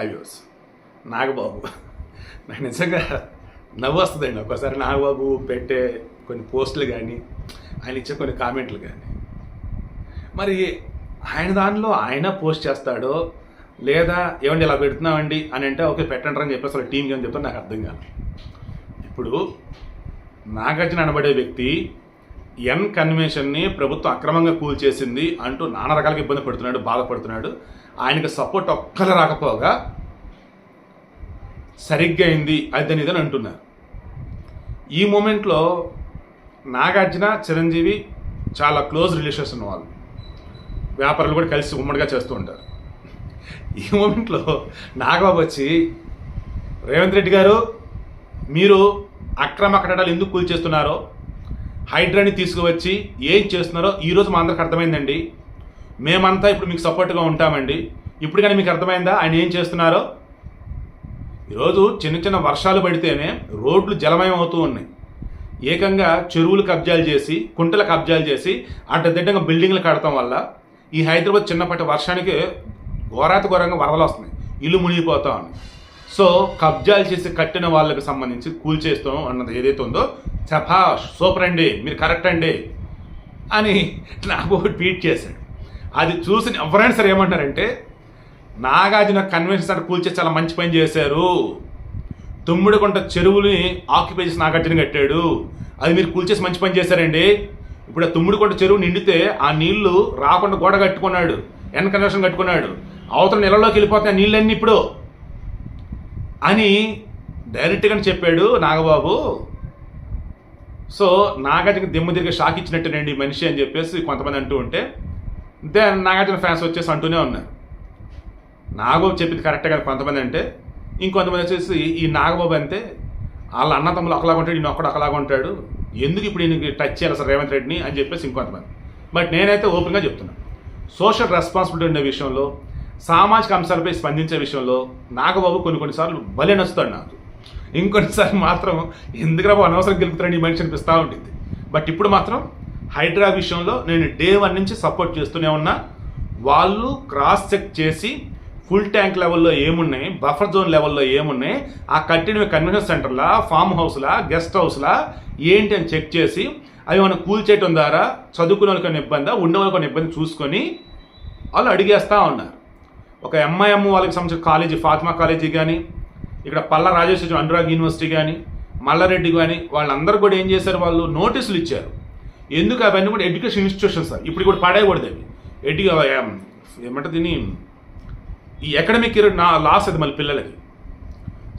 Highways. Nagababu. నాకు నిజంగా నవ్వు వస్తుందండి ఒక్కోసారి నాగబాబు పెట్టే కొన్ని పోస్టులు కానీ ఆయన ఇచ్చే కొన్ని కామెంట్లు కానీ మరి ఆయన దానిలో ఆయన పోస్ట్ చేస్తాడో లేదా ఏమండి ఇలా పెడుతున్నామండి అని అంటే ఓకే పెట్టండి అని చెప్పేసి వాళ్ళ టీంకి అని చెప్తే నాకు అర్థం కాదు. ఇప్పుడు నాగార్జున అనబడే వ్యక్తి ఎన్ కన్వెన్షన్ని ప్రభుత్వం అక్రమంగా కూల్చేసింది అంటూ నానా రకాలుగా ఇబ్బంది పడుతున్నాడు బాధపడుతున్నాడు. ఆయనకు సపోర్ట్ ఒక్కరు రాకపోగా సరిగ్గా అయింది అదని ఇదని అంటున్నారు ఈ మూమెంట్లో నాగార్జున చిరంజీవి చాలా క్లోజ్ రిలేషన్స్ ఉన్న వాళ్ళు. వ్యాపారులు కూడా కలిసి ఉమ్మడిగా చేస్తూ ఉంటారు. ఈ మూమెంట్లో నాగబాబు వచ్చి రేవంత్ రెడ్డి గారు మీరు అక్రమ కట్టడాలు ఎందుకు కూల్చేస్తున్నారో హైడ్రాని తీసుకువచ్చి ఏం చేస్తున్నారో ఈరోజు మా అందరికి అర్థమైందండి. మేమంతా ఇప్పుడు మీకు సపోర్ట్గా ఉంటామండి. ఇప్పుడు కానీ మీకు అర్థమైందా? ఆయన ఏం చేస్తున్నారో? ఈరోజు చిన్న చిన్న వర్షాలు పడితేనే రోడ్లు జలమయం అవుతూ ఉన్నాయి. ఏకంగా చెరువులు కబ్జాలు చేసి కుంటల కబ్జాలు చేసి అడ్డదిడ్డంగా బిల్డింగ్లు కడటం వల్ల ఈ హైదరాబాద్ చిన్నపాటి వర్షానికి ఘోరాతి ఘోరంగా వరదలు వస్తున్నాయి. ఇల్లు మునిగిపోతా ఉన్నాయి. సో కబ్జాలు చేసి కట్టిన వాళ్ళకి సంబంధించి కూల్చేస్తాం అన్నది ఏదైతే ఉందో చపాష్ సూపర్ అండి మీరు కరెక్ట్ అండి అని నాకు ఒక ట్వీట్ చేశాడు. అది చూసి ఎవరైనా సరే ఏమంటారంటే నాగార్జున కన్వెన్షన్ సెంటర్ కూల్చేసి చాలా మంచి పని చేశారు. తుమ్మిడికొంట చెరువుని ఆక్యుపై చేసి నాగార్జున కట్టాడు. అది మీరు కూల్చేసి మంచి పని చేశారండి. ఇప్పుడు ఆ తుమ్మిడికొంట చెరువు నిండితే ఆ నీళ్ళు రాకుండా గోడ కట్టుకున్నాడు ఎన్ కన్వెన్షన్ కట్టుకున్నాడు. అవతల నెలలోకి వెళ్ళిపోతాయి ఆ నీళ్ళన్నీ ఇప్పుడు అని డైరెక్ట్గా చెప్పాడు నాగబాబు. సో నాగార్జున దిమ్ము తిరిగి షాక్ ఇచ్చినట్టేనండి ఈ మనిషి అని చెప్పేసి కొంతమంది అంటూ ఉంటే దెన్ నాగార్జున ఫ్యాన్స్ వచ్చేసి అంటూనే ఉన్నారు. నాగబాబు చెప్పింది కరెక్టే కదా కొంతమంది అంటే ఇంకొంతమంది వచ్చేసి ఈ నాగబాబు అంతే వాళ్ళ అన్న తమ్ములు ఒకలాగా ఉంటాడు ఈయన ఒక్కడు ఒకలాగా ఉంటాడు ఎందుకు ఇప్పుడు ఈయనకి టచ్ చేయాలి సార్ రేవంత్ రెడ్డిని అని చెప్పేసి ఇంకొంతమంది. బట్ నేనైతే ఓపెన్గా చెప్తున్నాను సోషల్ రెస్పాన్సిబిలిటీ ఉండే విషయంలో సామాజిక అంశాలపై స్పందించే విషయంలో నాగబాబు కొన్ని కొన్నిసార్లు బలి నచ్చుతాడు నాకు. ఇంకొన్నిసారి మాత్రం ఎందుకురా అనవసరం గెలుపుతారని ఈ మనిషి అనిపిస్తూ ఉంటుంది బట్ ఇప్పుడు మాత్రం హైడ్రా విషయంలో నేను డే వన్ నుంచి సపోర్ట్ చేస్తూనే ఉన్నా. వాళ్ళు క్రాస్ చెక్ చేసి ఫుల్ ట్యాంక్ లెవెల్లో ఏమున్నాయి బఫర్ జోన్ లెవెల్లో ఏమున్నాయి ఆ కట్టిన కన్వెన్షన్ సెంటర్లా ఫామ్ హౌస్లా గెస్ట్ హౌస్లా ఏంటి అని చెక్ చేసి అవి మనం కూల్చేయటం ద్వారా చదువుకునే వాళ్ళకి ఇబ్బంది ఉండే వాళ్ళకి ఇబ్బంది చూసుకొని వాళ్ళు అడిగేస్తూ ఉన్నారు. ఒక ఎంఐఎం వాళ్ళకి సంబంధించిన కాలేజీ ఫాతిమా కాలేజీ కానీ ఇక్కడ పల్ల రాజేశ్వరం అనురాగ్ యూనివర్సిటీ కానీ మల్లారెడ్డి కానీ వాళ్ళందరూ కూడా ఏం చేశారు వాళ్ళు? నోటీసులు ఇచ్చారు. ఎందుకు? అవన్నీ కూడా ఎడ్యుకేషన్ ఇన్స్టిట్యూషన్స్ ఇప్పుడు కూడా పడేయకూడదు అవి. ఎడ్యు ఏమంటే దీన్ని? ఈ అకాడమిక్ ఇయర్ నా లాస్ అది మళ్ళీ పిల్లలకి.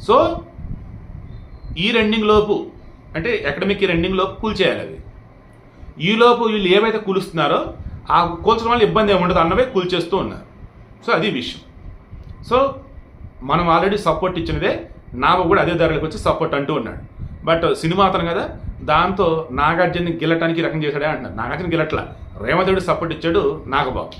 సో ఈ రెండింగ్ లోపు అంటే అకాడమిక్ ఇయర్ ఎండింగ్ లోపు కూల్చేయాలి అవి. ఈ లోపు వీళ్ళు ఏవైతే కూలుస్తున్నారో ఆ కూల్చడం వల్ల ఇబ్బంది ఏమి ఉండదు అన్నవే కూల్చేస్తూ ఉన్నారు. సో అది విషయం. సో మనం ఆల్రెడీ సపోర్ట్ ఇచ్చినదే నాగ కూడా అదే ధరలకు వచ్చి సపోర్ట్ అంటూ ఉన్నాడు. బట్ సినిమా అతను కదా దాంతో నాగార్జున గెలటానికి రకం చేశాడే అంటున్నారు నాగార్జున గెలట్ల. రేవంతుడు సపోర్ట్ ఇచ్చాడు నాగబాబు.